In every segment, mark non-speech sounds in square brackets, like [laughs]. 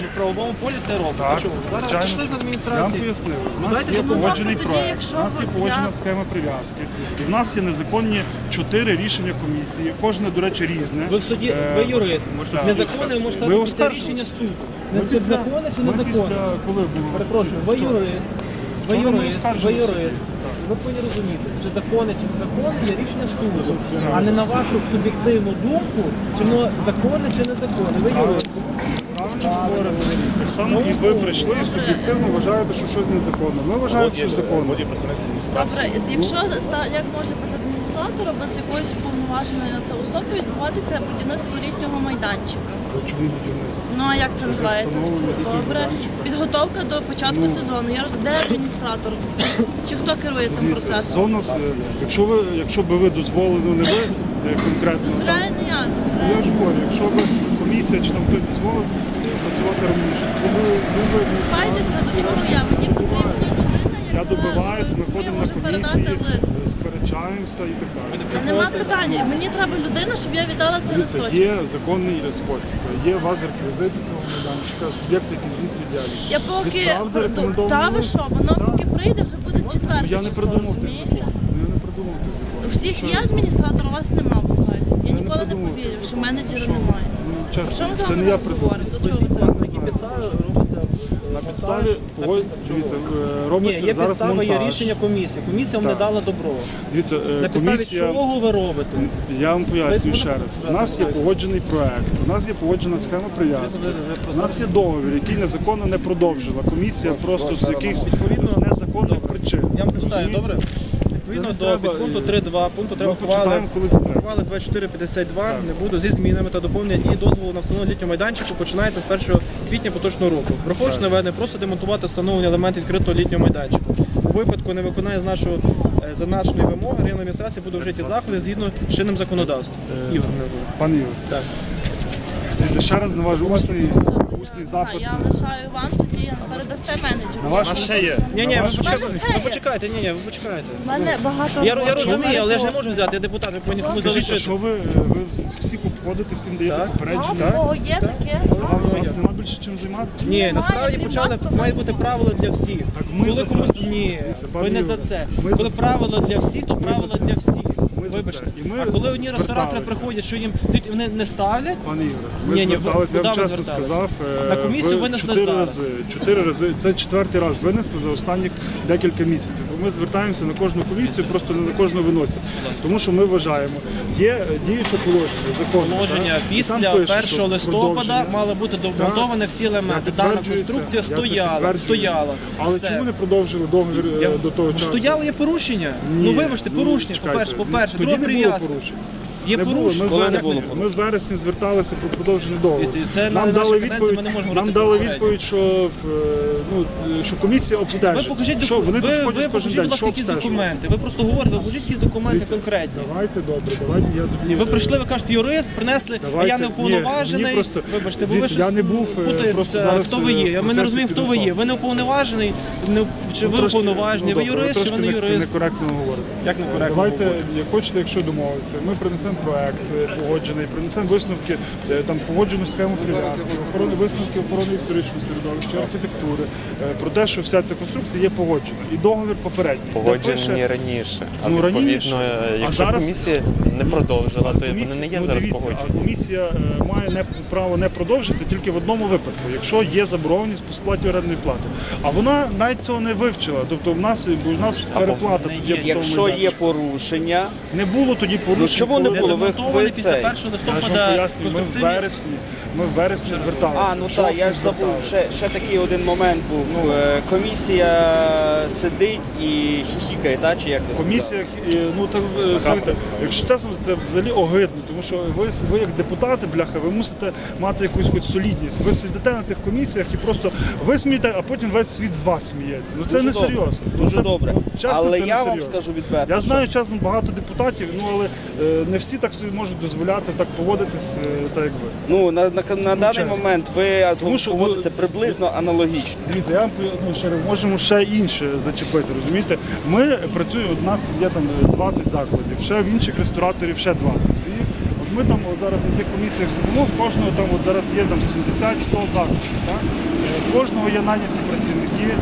в правовому полі це робить. Так, чому? Зараз звичайно. пішли з Я вам адміністрації. пояснив. У нас Дайте є погоджений Тоді, проект, якщо у нас є ви- погоджена я- схема прив'язки. І в нас є незаконні чотири рішення комісії. Кожне, до речі, різне. Ви в суді, Е, ви юрист. так. Незаконне ви можете Ви після рішення суду. Ми Не після- законне чи ми незаконне? після коли було Перепрошую, ви юрист. Ви Вчора ми юрист, ви оскаржили юрист. Ви повинні розуміти, чи законне, чи незаконне є рішення суду, а не на вашу суб'єктивну думку, чи воно законне, чи незаконне. Ви юрист. Так само і ви прийшли і суб'єктивно вважаєте, що щось незаконно. Ми вважаємо, що законно. Добре, якщо ста- як може без адміністратора, без якоїсь уповноваженої на це особи відбуватися будівництво літнього майданчика? Чому будівництво? Ну а як це називається? встановлення Добре. Підготовка до початку Ну. сезону. Я роз... Де адміністратор? Чи хто керує цим Дивіться, процесом? сезон у е, якщо ви, якщо би ви дозволили, ну не ви е, конкретно. Дозволяє не я. Ну. Я ж говорю, якщо б комісія чи там хтось дозволив працювати раніше, Кайтеся, до чого я? Мені потрібна людина, я добиваюсь, ми ходимо на комісії, сперечаємося і так далі. Нема питання. Мені треба людина, щоб я віддала цей Дивіться, листочок. є законний спосіб, є реквізити того майданчика, суб'єкти, які здійснюють діяльність. Я поки Відправте Та ви що, воно поки прийде, вже буде четверте. Ну, Я не число, придумав той розумієте? закон. Я не придумав той закон. У всіх Що є я адміністратор, у вас нема буває. Я Я не ніколи не придумав повірю, що закон. менеджера Що? немає. Ну, Про що чесно, ми з це вами не я зараз придумав. говоримо? До чого це На якій підставі робиться На підставі погодь, дивіться, е, Ні, є зараз підстава, є рішення комісії. Комісія вам не Так. дала добро. Дивіться, е, На підставі комісія. чого ви робите? Я вам пояснюю Ви- ще раз. У нас є погоджений проект, у нас є погоджена схема прив'язки. У нас є договір, який незаконно не продовжила. Комісія просто з якихось незаконних причин. Я вам зачитаю, Розумієте? добре? Відповідно до треба, підпункту е, 3.2, пункту 3 Ми ухвали, коли це треба. ухвали 2452 не буду зі змінами та доповнення дії дозволу на встановлення літнього майданчику починається з 1 квітня поточного року. Враховуючи наведене, просить демонтувати встановлення елементів відкритого літнього майданчику. У випадку невиконання з нашого е, зазначеної вимоги районної адміністрації буде вжиті заходи згідно з чинним законодавством. Е, Ігор. Пан Ігор, Так. ще раз на ваш усний, усний А запит. я лишаю вам, передасте менеджеру. На ваш ще є. Ні, ні, ви почекайте, ви є. почекайте, ні, ні, ви почекайте. У мене багато Я, я розумію, але я ж не можу взяти, я депутат, ви повинні комусь Скажіть, а залишити. що ви, ви всіх обходите, всім даєте Так. А попередження? кого є таке? А у вас нема більше чим займатися? Ні, насправді крім почали має бути правило для всіх. Так ми Коли за комусь це. ні, Дивіться, ви пане не за це. ми Коли за це. правило для всіх, то правило для всіх. Ми за Вибачте. І ми а коли одні ресторатори зверталися. приходять, що їм вони не ставлять, Пане Ігоре, ми Ні, ні, ви- зверталися, я вам ви чесно зверталися? сказав. е, На комісію винесли чотири зараз. рази. Чотири рази. Це четвертий раз винесли за останніх декілька місяців. Ми звертаємося на кожну комісію, просто не на кожну виносять. Тому що ми вважаємо, є діюче положення, закон. положення так? І після там пише, 1 що листопада продовження. мали бути добудовані всі елементи. Я Дана підтверджую це. конструкція Я це стояла, підтверджую. стояла. Але Все. чому не продовжили договір е, Я- до того часу? Стояло є порушення. Ні, ну вибачте, ну, порушення. чекайте, По-перше, по-перше, тоді друга прив'язка. Є Не було. порушення. В Коли не вересні, було ми в вересні зверталися про продовження договору. Дивіться, це на нам нашій дали відповідь, ми не можемо нам говорити дали про відповідь, що, в, е, ну, е, що комісія обстежить. Ви покажіть що, вони ви, тут ви ходять кожен покажіть, день, будь ласка, що якісь обстежують? документи. Ви просто говорите, ви покажіть якісь документи конкретні. Давайте, добре, давайте я тоді... Ви прийшли, ви кажете, юрист, принесли, а Давайте. я не Ні, уповноважений. просто- Вибачте, бо ви дивіться, щось я не був, е, путаєтеся, просто зараз, хто ви е, в є. Ми не процесі розуміємо, хто ви є. Ви не уповноважений, не, чи ви Трошки, уповноважений, ну, ви добре, юрист, чи трошки ви не не- юрист. Некоректно говорите. Як некоректно Давайте, говорите? як хочете, якщо домовитися, ми принесемо проект е, погоджений, принесемо висновки, е, там погоджену схему прив'язки, охорони висновки охорони історичного середовища, архітектури, е, про те, що вся ця конструкція є погоджена. І договір попередній. Погоджені пише- раніше. А Ну, відповідно, раніше. е, А зараз- комісія не продовжила, то вони не є ну, зараз погоджені. А комісія має не право не продовжити тільки в одному випадку, якщо є заборгованість по сплаті орендної плати. А вона навіть цього не вивчила. Тобто в нас бо в нас переплата тому Якщо є порушення, не було тоді порушень. чому не було? Ви- Демонтовані ви після цей. 1 Я ж вам ми в вересні, ми в вересні зверталися. а ну так, я ж забув. Ще, ще такий один момент був. Е, Комісія сидить і хіхікає, та чи як ви Комісіях, і, ну так е, слухайте, якщо чесно, це взагалі огидно, тому що ви, ви як депутати, бляха, ви мусите мати якусь хоч солідність. Ви сидите на тих комісіях і просто ви смієте, а потім весь світ з вас сміється. Ну це Дуже не добре. серйозно. Дуже це, добре. ну, чесно, Але це я не вам серйозно. скажу відверто. Я знаю чесно багато депутатів, ну але е, не всі так собі можуть дозволяти так поводитись, е, так як ви. Ну на, на, на даний чесно. момент ви Тому що, поводитеся ну, приблизно аналогічно. Дивіться, я вам ну, ще можемо ще інше зачепити, розумієте? Ми працюємо, у нас тут є там 20 закладів, ще в інших рестораторів ще 20. І ми там от зараз на тих комісіях сидимо, в кожного там от зараз є там 70-100 закладів. Так? Е, В кожного є наняті працівники,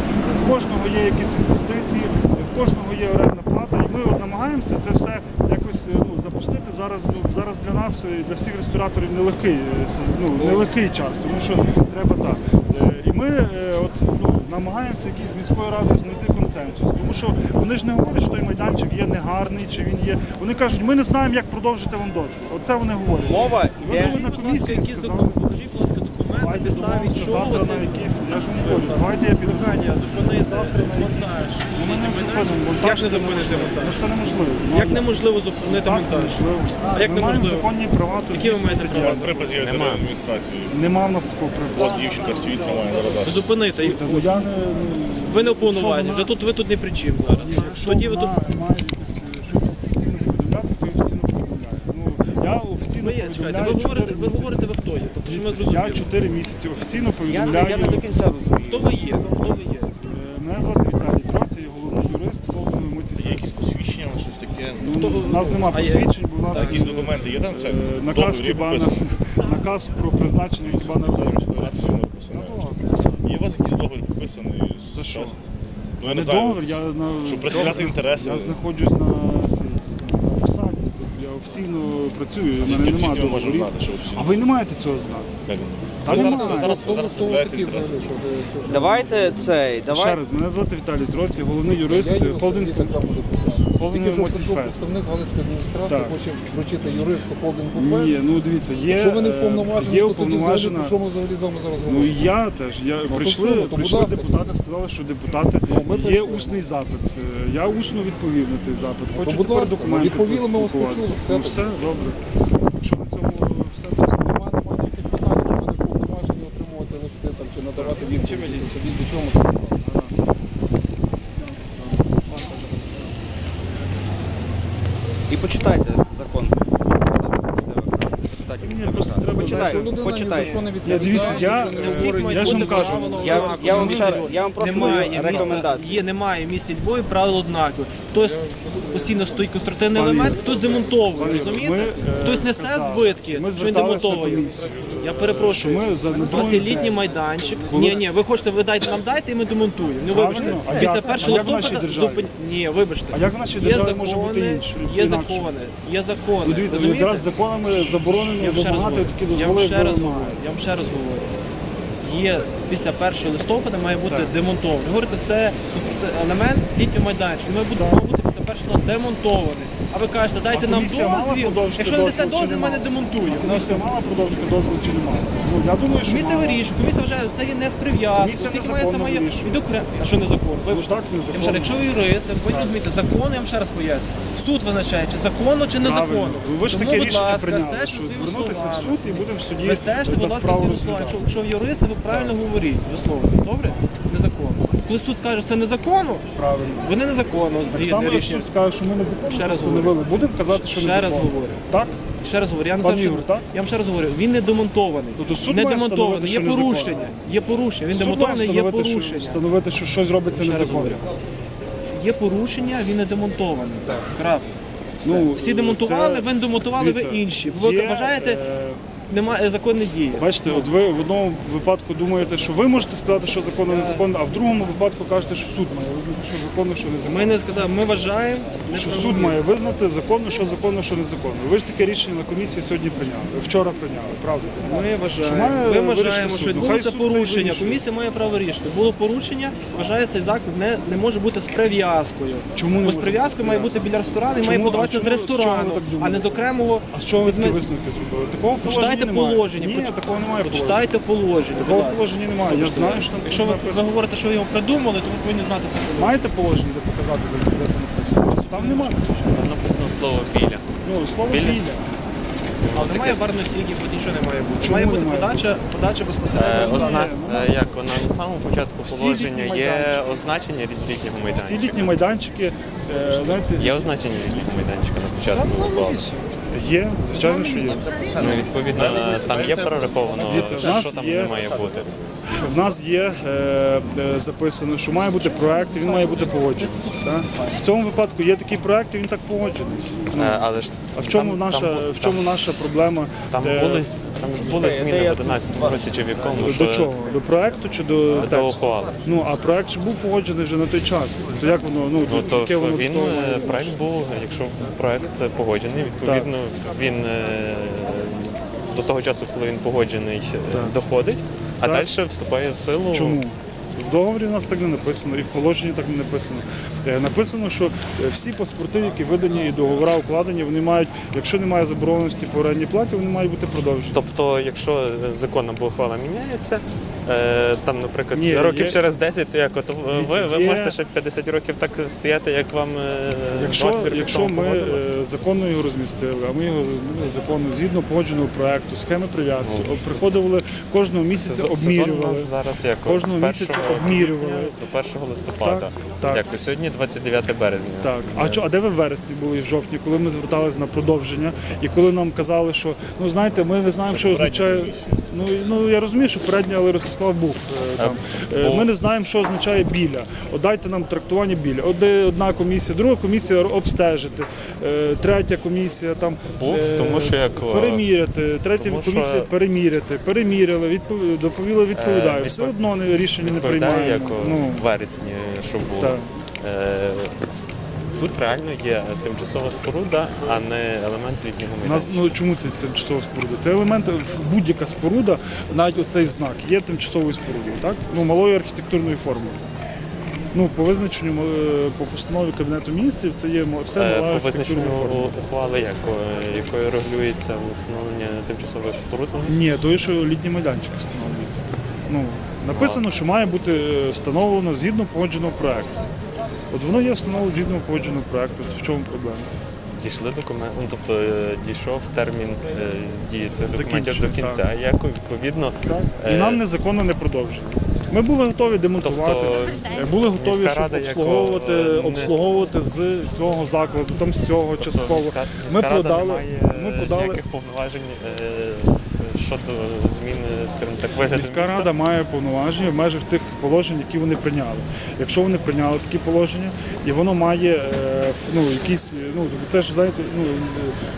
в кожного є якісь інвестиції, в кожного є орендна плата. І ми от намагаємося це все якось ну, запустити. Зараз, ну, зараз для нас, для всіх рестораторів нелегкий, е, ну, нелегкий час, тому що треба так. Е, І ми е, от, ну, намагаємося якийсь з міською радою знайти консенсус. Тому що вони ж не говорять, що той майданчик є негарний, чи він є. Вони кажуть, ми не знаємо, як продовжити вам дозвіл. Оце вони говорять. Мова Ви йде. на комісії якісь сказали. Давайте домовимося завтра це на якісь. Я ж вам говорю, давайте я піду. Зупини Завтра на монтаж. Ми не зупинимо. Монтаж Як не зупинити монтаж? Ну, Це неможливо. Як неможливо зупинити монтаж? А як ми маємо неможливо? законні права, то Які ви маєте права? діяльність. Припис є від адміністрації. Нема в нас такого От припису. дівчинка світла має зараз дати. Зупинити їх. Ну, я не... Ви не уповноважені, вже тут ви тут не при чим зараз. Тоді ви тут. має якось, е, щось офіційно повідомляти, то я офіційно повідомляю. Ну, я офіційно Ви є, чекайте, ви говорите, ви говорите, ви хто є? Тобто, що ми Я зрозуміли. 4 місяці офіційно Я, повідомляю. я не до кінця розумію. Хто ви є? Хто ви є? Е, Мене звати Віталій Троць, я головний юрист Холдингу Є якісь посвідчення, щось таке. Ну, у нас нема А є? посвідчень, бо у нас Якісь документи є там? Це е, наказ на прописано. [laughs] наказ про призначення хіба на Написано, написано. Є у вас якийсь договір підписаний За що? Ну я Не не знаю. договір, я на Щоб представляти інтереси. Я знаходжусь на на офіційно працюю, у мене немає ми можемо договорів. знати, що А офіційно? ви не маєте цього знати. Як? Та Ви зараз, немає. зараз, зараз представляєте інтереси. Давайте цей, Ще давай. раз, мене звати Віталій Троць, я головний юрист холдингу Тільки Емоцій Фест. представник Галицької адміністрації, Так. хоче вручити юристу холдингу ФЕС. Ні, ну дивіться, є, Якщо ви не е, вповноважені, є то тоді взагалі уповноважена. про що ми взагалі з вами зараз Ну говоримо? і я теж. Я прийшли, все, ну, прийшли ласка. депутати, сказали, що депутати ми є прийшли. усний запит. Е, Я усно відповів на цей запит. Хочу будь тепер ласка, документи відповіли, ми вас поспілкуватися. почули, все Ну, все добре. Що на цьому все Нема, нема ніяких питань, якщо ви не вповноважені отримувати листи там, чи надавати відповіді. Собі до чого ми це І почитайте закон. Депутатів Ні, місцевих рад. Почитай, почитай. Я дивіться, я, мають я ж вам кажу, Я, я вам ще я вам просто немає лист місця, рекомендацій. є, немає в місті Львові правил однакові. Хтось постійно стоїть конструктивний елемент, хтось демонтовує, розумієте? е, Хтось несе казали, збитки, ми що він звертались на демонтовує. комісію. Я перепрошую. Ми за У вас є літній майданчик. Коли- Ні, ні, ви хочете, ви дайте нам дайте, і ми демонтуємо. Ну вибачте, Правильно. А після як- першого як в нашій листопада державі? зупин... Ні, вибачте. А як в нашій Є державі може бути інше? Є інакше? закони, є закони. Ну, дивіться, розумієте? якраз законами заборонено Я вам ще раз вимагати говорю. такі Я дозволи, вам як ще ви раз вимагаєте. говорю. Я вам ще раз говорю. Є після 1 листопада має бути демонтований. Ви Говорите, це елемент літнього майданчика. Ми будемо має бути після 1 демонтований. А ви кажете, дайте нам комісія мала дозвіл. продовжити Якщо не дасте дозвіл чи дозвіл, не ми не мала? демонтуємо. Комісія мала продовжити дозвіл чи не мала? Ну, я думаю, що Комісія вирішує, комісія вважає, це є не з. Комісія Оскільки має це незаконно має вирішує. відокрем. А що незаконно? Вибачте. так, незаконно. Я вам ще раз, Якщо ви юрист, ви повинні розуміти, закон, я вам ще раз поясню. Суд визначає, чи законно, чи незаконно. Ви ж Тому, таке будь рішення ласка, прийняли, стежте що своїми звернутися в словами. суд і будемо в суді Ви стежте, та будь ласка, справу своїми словами. розглядати. Якщо, якщо ви юристи, ви правильно говоріть, висловлюєте. Добре? Незаконно. Коли суд скаже, що це незаконно, Правильно. вони незаконно Так згідно само, як рішення. суд скаже, що ми незаконно Ще раз встановили, будемо казати, що Ще незаконно. раз говорю. Так? Ще раз говорю, я не Пан знаю, що... Ігор, так? я вам ще раз говорю, він не демонтований. Тобто суд не має демонтований, встановити, є що незаконно? порушення. Є порушення. Він Суд має демонтований, є встановити, що- порушення. Встановити, що щось робиться Ще раз незаконно. говорю. Є порушення, він не демонтований. Крапка. Ну, Всі демонтували, це- ви не демонтували, ви дивіться, інші. Ви є, вважаєте, е, немає законної дії. Бачите, от ви в одному випадку думаєте, що ви можете сказати, що законно незаконно, а в другому випадку кажете, що суд має визнати, що законно, що незаконно. Ми не сказали, ми вважаємо, Що суд має визнати законно, що законно, що незаконно. Ви ж таке рішення на комісії сьогодні прийняли. Вчора прийняли, правда? Ми вважаємо, ми вважаємо, що Ну, відбулося це порушення. Комісія має право рішити. Було порушення, вважає цей заклад не, не може бути з прив'язкою. Чому не Бо з прив'язкою має бути біля ресторану і має подаватися з ресторану, а не з окремого. А чого ви такі висновки зробили? Такого Положення немає. положення, Ні, поч- такого немає положення. Почитайте положення. будь Такого ласка. положення немає. Я знаю, що там Якщо ви, ви написано. говорите, що ви його придумали, то ви повинні знати це положення. Маєте положення, де показати, де- де це написано? Там немає. Там написано слово біля. Ну, слово Біля. біля. Але немає барної стійки, тут нічого не має бути. Чому має бути немає подача, подача Е, безпосередньо. озна... е, як вона на самому початку Всі положення літні є майданчики. означення від літнього Всі літні майданчика. майданчики, е, знаєте, Є означення від літнього майданчика на початку уклали. Є, звичайно, що є. Ну, відповідно, там є прораховано, Дивіться, в що нас там є- не має бути. В нас є е, е, записано, що має бути проект, і він має бути погоджений. Так? В цьому випадку є такий проект, і він так погоджений. Ну, Е, Але ж а в чому там- наша там бу- в чому наша проблема? Там Е, були з- там були зміни в 11 році чи в якому до що чого? До проекту чи до до тексту? ухвали. Ну а проект ж був погоджений вже на той час. То як воно ну, Ну то яке воно він то- е, проект був, якщо проект погоджений, відповідно він е, до того часу, коли він погоджений, е, доходить, а далі вступає в силу. Чому? В договорі у нас так не написано, і в положенні так не написано. Е, Написано, що е, всі паспорти, які видані і договори укладені, вони мають, якщо немає заборгованості по орендній платі, вони мають бути продовжені. Тобто, якщо закон або ухвала міняється, е, там, наприклад, Ні, років є- через 10, то як от ви, ви Є- можете ще 50 років так стояти, як вам е, Якщо, 20 років якщо тому ми погодили? е, законно його розмістили, а ми його ну, законно згідно погодженого проекту, схеми прив'язки, приходили кожного місяця, Сезон- сезон у обмірювали. нас зараз як Кожного місяця 1 обмірювали. До 1 листопада. Так, так. Як сьогодні 29 березня. Так, а чо, а де ви в вересні були в жовтні, коли ми зверталися на продовження, і коли нам казали, що ну знаєте, ми не знаємо, що означає. Ну ну я розумію, що передній, але Ростислав був е, там. Е. Ми не знаємо, що означає біля. От дайте нам трактування біля. Одна комісія, друга комісія обстежити, е, третя комісія там Був, тому що як, переміряти, третя тому що- комісія переміряти, переміряли, відпов... доповіли, відповідає. Е, Все одно рішення не приймає. як Ну, в вересні, що було. Так. Е, Тут реально є тимчасова споруда, а не елемент літнього нас ну чому це тимчасова споруда? Це елемент будь-яка споруда, навіть оцей знак є тимчасовою спорудою, так? Ну малої архітектурної форми. Ну, по визначенню е, по постанові Кабінету міністрів це є все Е, мала По визначенню ухвали, якою, якою регулюється встановлення тимчасових споруд. Ні, то є, що літні майданчики встановлюються. Ну, написано, що має бути е, встановлено згідно погодженого проекту. От воно є встановлено згідно погодженого проекту. В чому проблема? Дійшли документи, ну тобто е, дійшов термін е, дії цих документів до кінця. Як відповідно Так. І Е, нам незаконно не продовжили. Ми були готові демонтувати, Тобто, були готові, щоб обслуговувати, не- обслуговувати з цього закладу, там з цього частково. міська, Ми міська рада продали, має ми продали. повноважень е, щодо зміни, скажімо так, вигляду Міська міста. рада має повноваження в межах тих положень, які вони прийняли. Якщо вони прийняли такі положення, і воно має е, ну, якісь, ну це ж знаєте, ну е,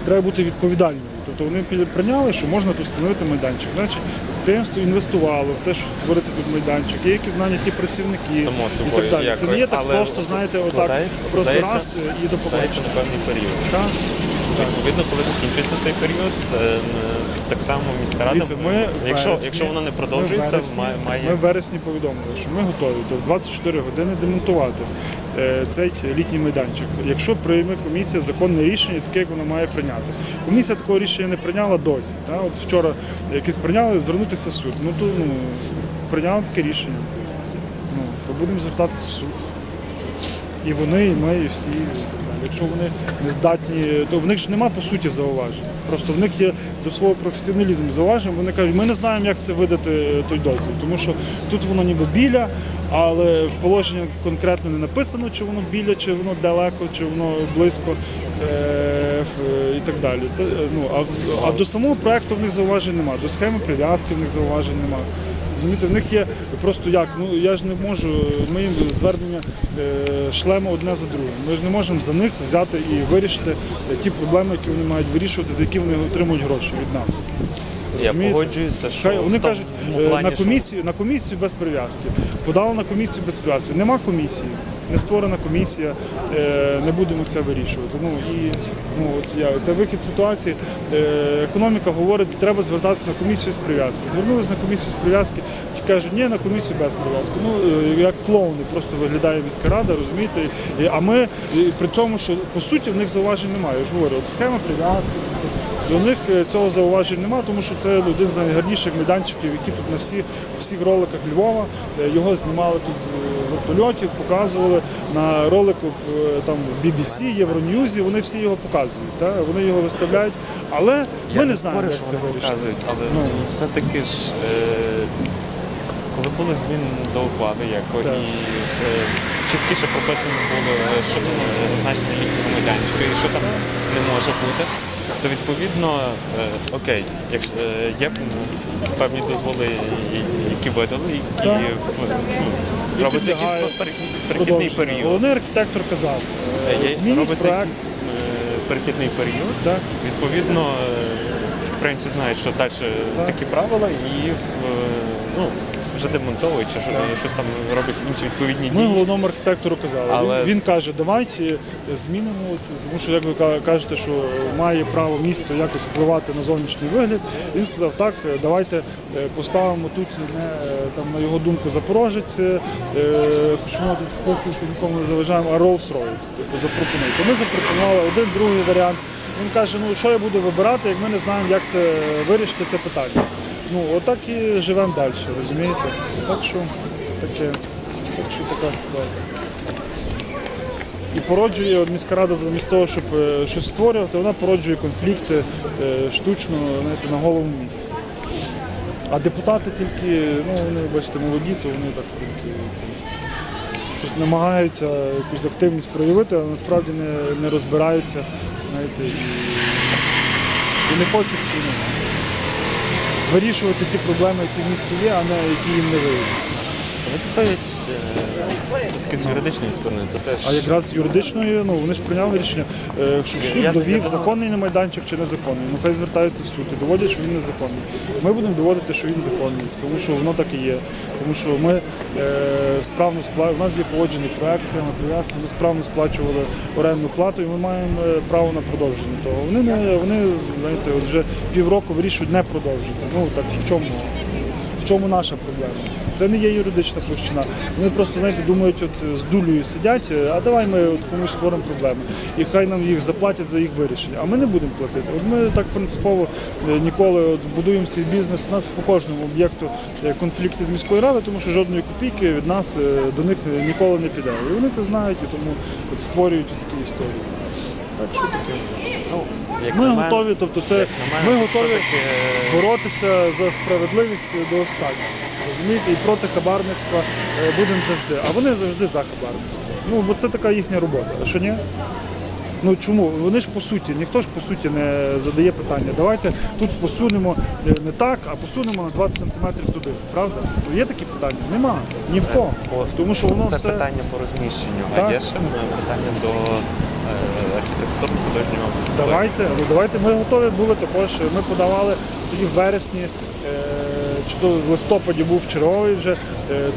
треба бути відповідальним. Тобто вони прийняли, що можна тут встановити майданчик. Значить, підприємство інвестувало в те, щоб створити тут майданчик. Є якісь знані ті працівники Само і так далі. Це не є так але просто, знаєте, отак вкладає- просто вкладається- раз е, і до Вкладається побачення. на певний період. Так? Відповідно, коли закінчується цей період, е, так само міська рада, Дивіться, ми якщо, вересні- якщо вона не продовжується, в вересні- має, Ми в вересні повідомили, що ми готові до 24 години демонтувати е, цей літній майданчик. Якщо прийме комісія законне рішення, таке, як воно має прийняти. Комісія такого рішення не прийняла досі. Та? От вчора якесь прийняли звернутися в суд. Ну то ну, прийняли таке рішення. Ну, то будемо звертатися в суд. І вони, і ми, і всі. Якщо вони не здатні, то в них ж нема по суті зауважень. Просто в них є до свого професіоналізму зауважень. Вони кажуть, ми не знаємо, як це видати е, той дозвіл, тому що тут воно ніби біля, але в положенні конкретно не написано, чи воно біля, чи воно далеко, чи воно близько е, і так далі. Е, Ну, а до самого проекту в них зауважень немає, до схеми прив'язки в них зауважень немає. Розумієте, в них є просто як, ну я ж не можу, ми їм звернення е, шлемо одне за другим. Ми ж не можемо за них взяти і вирішити е, ті проблеми, які вони мають вирішувати, за які вони отримують гроші від нас. Я погоджуюся, що Хай вони в кажуть е, плані, на що- комісію, на комісію без прив'язки. Подали на комісію без прив'язки. Нема комісії, не створена комісія, е, не будемо це вирішувати. Ну і ну от я це вихід ситуації. Е, економіка говорить, треба звертатися на комісію з прив'язки. Звернулись на комісію з прив'язки, кажуть, ні, на комісію без прив'язки. Ну як клоуни просто виглядає міська рада, розумієте? А ми при цьому, що по суті в них зауважень немає. Я ж говорю, от схема прив'язки. До них е, цього зауважень немає, тому що це один з найгарніших майданчиків, які тут на всі, всіх роликах Львова. Е, Його знімали тут з е, вертольотів, показували на ролику там BBC, Євроньюзі, вони всі його показують. Та? Вони його виставляють. Але ми не знаємо, як що це показують, але Ну. все-таки ж, е, коли були зміни до укладу, як Так. і е, чіткіше прописано було, що означення літнього майданчика і що там не може бути. То відповідно, е, окей, якщо е, є певні дозволи, які видали, і Так. е, ну, робиться якийсь перехідний Продовження. період. Головний архітектор казав, е, Є- змініть робиться проект. якийсь е, перехідний період. Так. Відповідно, е, підприємці знають, що далі такі правила, і е, ну, вже демонтовують, чи що, щось там роблять інші відповідні Ми головному архітектору казали. Але- Він, він каже, давайте змінимо, тому що як ви ка- кажете, що має право місто якось впливати на зовнішній вигляд. Він сказав, так, давайте е, поставимо тут не е, там на його думку Запорожець, е, хоч воно тут похується, нікому не заважаємо, а Rolls-Royce. Тобто запропонуйте. Ми запропонували один другий варіант. Він каже, ну що я буду вибирати, як ми не знаємо, як це вирішити це питання. Ну, отак і живемо далі, розумієте? Так що таке, так що така ситуація. І породжує міська рада замість того, щоб е, щось створювати, вона породжує конфлікти е, штучно знаєте, на головному місці. А депутати тільки, ну вони, бачите, молоді, то вони так тільки це, щось намагаються якусь активність проявити, але насправді не, не розбираються знаєте, і, і не хочуть ну, вирішувати ті проблеми, які в місті є, а не які їм не виявлені. Це таки з юридичної сторони, це теж. А якраз з юридичної, ну вони ж прийняли рішення, е, щоб суд Я- довів законний на майданчик чи незаконний. Ну хай звертаються в суд і доводять, що він незаконний. Ми будемо доводити, що він законний, тому що воно так і є. Тому що ми е, справно спла... у нас є погоджений проект, схема прив'язки, ми справно сплачували орендну плату, і ми маємо е, право на продовження того. Вони не вони знаєте, от вже півроку вирішують не продовжити. Ну так в чому? В чому наша проблема? Це не є юридична площина. Вони просто знаєте, думають, от з дулею сидять, е, а давай ми от комусь створимо проблеми. І хай нам їх заплатять за їх вирішення. А ми не будемо платити. От ми так принципово е, ніколи от будуємо свій бізнес. У нас по кожному об'єкту е, конфлікти з міською радою, тому що жодної копійки від нас е, до них е, ніколи не піде. І вони це знають, і тому от створюють такі історії. Так що таке. Ну, як Ми мене- готові, тобто це ми готові е, боротися за справедливість до останнього. Розумієте, і проти хабарництва е, будемо завжди. А вони завжди за хабарництво. Ну, бо це така їхня робота. А що ні? Ну чому? Вони ж по суті, ніхто ж по суті не задає питання. Давайте тут посунемо е, не так, а посунемо на 20 сантиметрів туди. Правда? Ну, Є такі питання? Нема. Ні в кого. Тому що воно Це все. питання по розміщенню, Так. а є ще питання до е, архітектурно-художнього. Давайте, ну давайте ми готові були також. Ми подавали тоді в вересні, чи то в листопаді був черговий вже, е,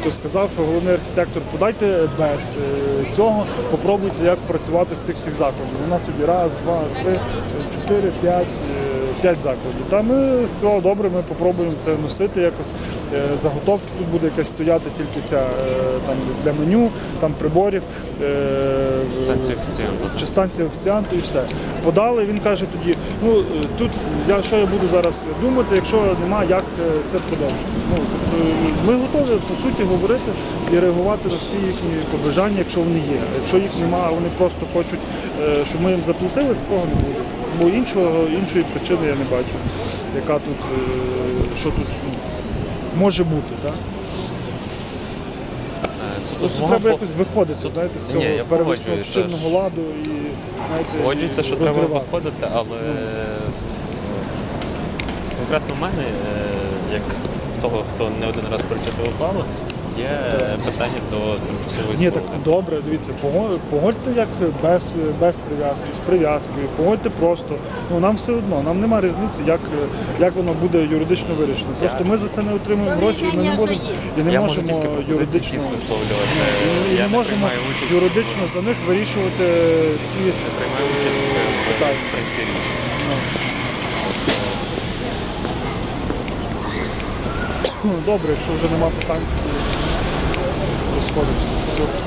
то сказав головний архітектор, подайте без е, цього, попробуйте, як працювати з тих всіх закладів. У нас тоді раз, два, три, чотири, п'ять. Е, П'ять закладів. Та ми сказали, добре, ми спробуємо це носити якось. е, Заготовки тут буде якась стояти тільки ця е, там для меню, там приборів. е, Станція офіціанту. чи станція офіціанту і все. Подали, він каже тоді, ну тут я що я буду зараз думати, якщо нема як це продовжити. Ну, ми готові по суті говорити і реагувати на всі їхні побажання, якщо вони є. Якщо їх нема, а вони просто хочуть, щоб ми їм заплатили, такого не буде. Бо іншого, іншої причини я не бачу, яка тут, е, що тут ну, може бути. Так? Е, Суто Просто треба по- якось виходити, Суто- знаєте, з Ні, цього я перевесного чинного ладу і знаєте, Погоджуюся, що треба виходити, але е, конкретно в мене, як того, хто не один раз прочитав ухвалу, є питання до тимчасової Ні, так добре, дивіться, погодьте як без, без прив'язки, з прив'язкою, погодьте просто. Ну нам все одно, нам нема різниці, як, як воно буде юридично вирішено. Просто ми за це не отримуємо гроші, і ми не можемо і не я можу можемо тільки юридично висловлювати. і, і я не можемо участь, юридично за них вирішувати ці не приймаю участь Так. добре, якщо вже нема питань, quarters. So